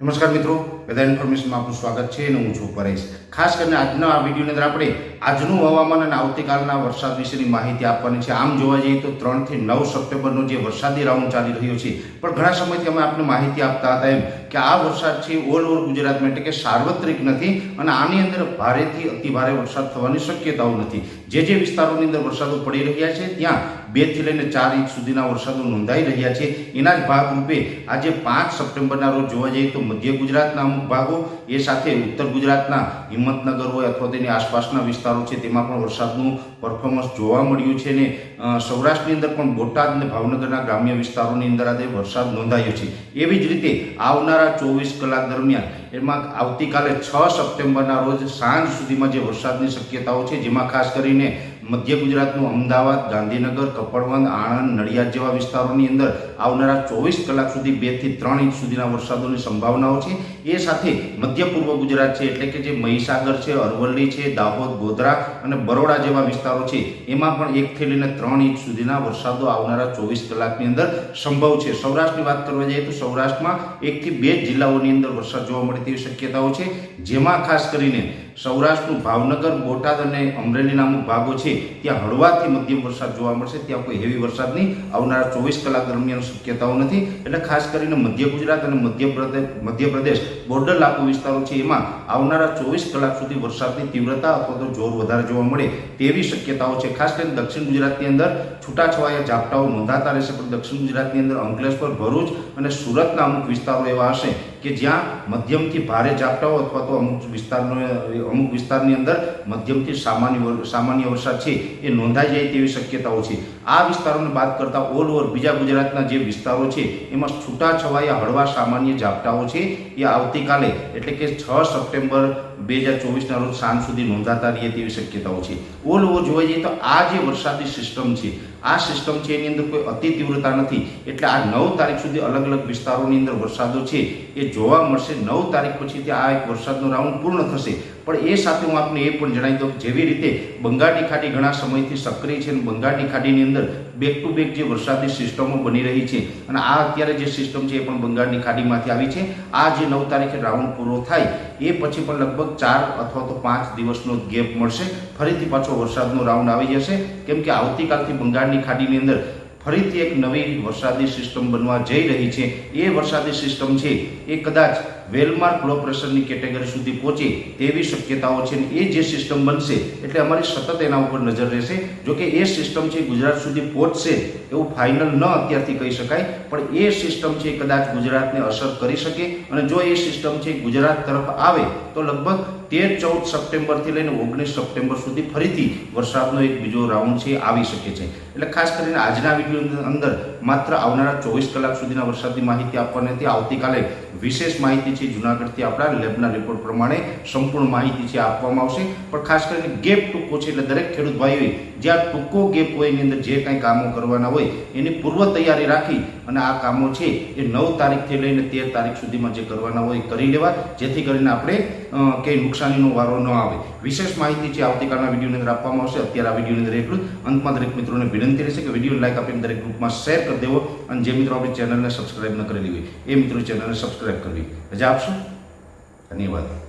નમસ્કાર મિત્રો. વેધર ઇન્ફોર્મેશનમાં આપનું સ્વાગત છે અને હું છું પરેશ. ખાસ કરીને આજના આ વિડીયોની અંદર આપણે આજનું હવામાન અને આવતીકાલના વરસાદ વિશેની માહિતી આપવાની છે. આમ જોવા જઈએ તો ત્રણથી નવ સપ્ટેમ્બરનો જે વરસાદી રાઉન્ડ ચાલી રહ્યો છે, પણ ઘણા સમયથી અમે આપને માહિતી આપતા હતા એમ કે આ વરસાદ છે ઓલ ઓવર ગુજરાતમાં એટલે કે સાર્વત્રિક નથી અને આની અંદર ભારેથી અતિ ભારે વરસાદ થવાની શક્યતાઓ નથી. જે જે વિસ્તારોની અંદર વરસાદો પડી રહ્યા છે, ત્યાં બેથી લઈને ચાર ઇંચ સુધીના વરસાદો નોંધાઈ રહ્યા છે. એના જ ભાગરૂપે આજે પાંચ સપ્ટેમ્બરના રોજ જોવા જઈએ તો મધ્ય ગુજરાતના અમુક ભાગો એ સાથે ઉત્તર ગુજરાતના હિંમતનગર હોય અથવા તેની આસપાસના વિસ્તારો છે, તેમાં પણ વરસાદનું પરફોર્મન્સ જોવા મળ્યું છે ને સૌરાષ્ટ્રની અંદર પણ બોટાદ અને ભાવનગરના ગ્રામ્ય વિસ્તારોની અંદર આજે વરસાદ નોંધાયો છે. એવી જ રીતે આવનારા ચોવીસ કલાક દરમિયાન એમાં આવતીકાલે છ સપ્ટેમ્બરના રોજ સાંજ સુધીમાં જે વરસાદની શક્યતાઓ છે, જેમાં ખાસ કરીને મધ્ય ગુજરાતનું અમદાવાદ, ગાંધીનગર, કપડવંદ, આણંદ, નડિયાદ જેવા વિસ્તારોની અંદર આવનારા ચોવીસ કલાક સુધી બેથી ત્રણ ઇંચ સુધીના વરસાદોની સંભાવનાઓ છે. એ સાથે મધ્ય પૂર્વ ગુજરાત છે, એટલે કે જે મહીસાગર છે, અરવલ્લી છે, દાહોદ, ગોધરા અને બરોડા જેવા વિસ્તારો છે, એમાં પણ એકથી લઈને ત્રણ ઇંચ સુધીના વરસાદો આવનારા ચોવીસ કલાકની અંદર સંભવ છે. સૌરાષ્ટ્રની વાત કરવા જઈએ તો સૌરાષ્ટ્રમાં એકથી બે જિલ્લાઓની અંદર વરસાદ જોવા મળે તેવી શક્યતાઓ છે. જેમાં ખાસ કરીને સૌરાષ્ટ્રનું ભાવનગર, બોટાદ અને અમરેલીના અમુક ભાગો છે, ત્યાં હળવાથી મધ્યમ વરસાદ જોવા મળશે. ત્યાં કોઈ હેવી વરસાદની આવનારા ચોવીસ કલાક દરમિયાન શક્યતાઓ નથી. એટલે ખાસ કરીને મધ્ય ગુજરાત અને મધ્યપ્રદેશ બોર્ડર લાગુ વિસ્તારો છે. એમાં આવનારા ચોવીસ કલાક સુધી વરસાદની તીવ્રતા અથવા તો જોર વધારે જોવા મળે તેવી શક્યતાઓ છે. ખાસ કરીને દક્ષિણ ગુજરાતની અંદર છૂટાછવાયા ઝાપટાઓ નોંધાતા રહેશે. પણ દક્ષિણ ગુજરાતની અંદર અંકલેશ્વર, ભરૂચ અને સુરતના અમુક વિસ્તારો એવા હશે કે જ્યાં મધ્યમથી ભારે ઝાપટાઓ અથવા તો અમુક વિસ્તારનો, અમુક વિસ્તારની અંદર મધ્યમથી સામાન્ય સામાન્ય વરસાદ છે, એ નોંધાઈ જાય તેવી શક્યતાઓ છે. આ વિસ્તારોને બાદ કરતા ઓલ ઓવર બીજા ગુજરાતના જે વિસ્તારો છે, એમાં છૂટાછવાયા હળવા સામાન્ય ઝાપટાઓ છે, એ આવતીકાલે, એટલે કે છ સપ્ટેમ્બર બે હજાર ચોવીસના રોજ સાંજ સુધી નોંધાતા રહે તેવી શક્યતાઓ છે. ઓલ ઓવર જોવા જઈએ તો આ જે વરસાદી સિસ્ટમ છે, આ સિસ્ટમ છે એની અંદર કોઈ અતિ તીવ્રતા નથી. એટલે આ નવ તારીખ સુધી અલગ અલગ વિસ્તારોની અંદર વરસાદો છે, એ જોવા મળશે. નવ તારીખ પછી ત્યાં આ એક વરસાદનો રાઉન્ડ પૂર્ણ થશે. પણ એ સાથે હું આપને એ પણ જણાવી દઉં જેવી રીતે બંગાળની ખાડી ઘણા સમયથી સક્રિય છે અને બંગાળની ખાડીની અંદર બેક ટુ બેક જે વરસાદની સિસ્ટમો બની રહી છે અને આ અત્યારે જે સિસ્ટમ છે એ પણ બંગાળની ખાડીમાંથી આવી છે. આ જે નવ તારીખે રાઉન્ડ પૂરો થાય, એ પછી પણ લગભગ ચાર અથવા તો પાંચ દિવસનો ગેપ મળશે. ફરીથી પાછો વરસાદનો રાઉન્ડ આવી જશે. કેમ કે આવતીકાલથી બંગાળની ખાડીની અંદર ફરીથી એક નવી વરસાદી સિસ્ટમ બનવા જઈ રહી છે. એ વરસાદી સિસ્ટમ છે એ કદાચ વેલમાર્ક લો પ્રેશરની કેટેગરી સુધી પહોંચે તેવી શક્યતાઓ છે એ જે સિસ્ટમ બનશે એટલે અમારી સતત એના ઉપર નજર રહેશે. જો કે એ સિસ્ટમ છે ગુજરાત સુધી પહોંચશે એવું ફાઇનલ ન અત્યારથી કહી શકાય, પણ એ સિસ્ટમ છે કદાચ ગુજરાતને અસર કરી શકે અને જો એ સિસ્ટમ છે ગુજરાત તરફ આવે તો લગભગ તેર ચૌદ સપ્ટેમ્બરથી લઈને ઓગણીસ સપ્ટેમ્બર સુધી ફરીથી વરસાદનો એક બીજો રાઉન્ડ છે, આવી શકે છે. એટલે ખાસ કરીને આજના વિડીયોની અંદર માત્ર આવનારા ચોવીસ કલાક સુધીના વરસાદની માહિતી આપવાની હતી આવતીકાલે વિશેષ માહિતી છે. જુનાગઢથી આપણા લેબના રિપોર્ટ પ્રમાણે સંપૂર્ણ માહિતી છે, આપવામાં આવશે. પણ ખાસ કરીને ગેપ ટૂંકો છે એટલે દરેક ખેડૂત ભાઈઓએ જ્યાં ટૂંકો ગેપ હોય એની અંદર જે કાંઈ કામો કરવાના હોય એની પૂર્વ તૈયારી રાખી અને આ કામો છે એ નવ તારીખથી લઈને તેર તારીખ સુધીમાં જે કરવાના હોય કરી લેવા. જેથી કરીને આપણે કંઈ નુકસાનીનો વારો ન આવે. વિશેષ માહિતી છે આવતીકાલના વિડીયોની અંદર આપવામાં આવશે. અત્યારે આ વિડીયોની અંદર એટલું અંતમાં દરેક મિત્રોને વિનંતી રહેશે કે વીડિયો લાઈક આપીને દરેક ગ્રુપમાં શેર કરી દેવો અને જે મિત્રો આપણી ચેનલને સબસ્ક્રાઇબ ન કરેલી હોય, એ મિત્રો ચેનલને સબસ્ક્રાઈબ કરવી. રજા આપશો? ધન્યવાદ.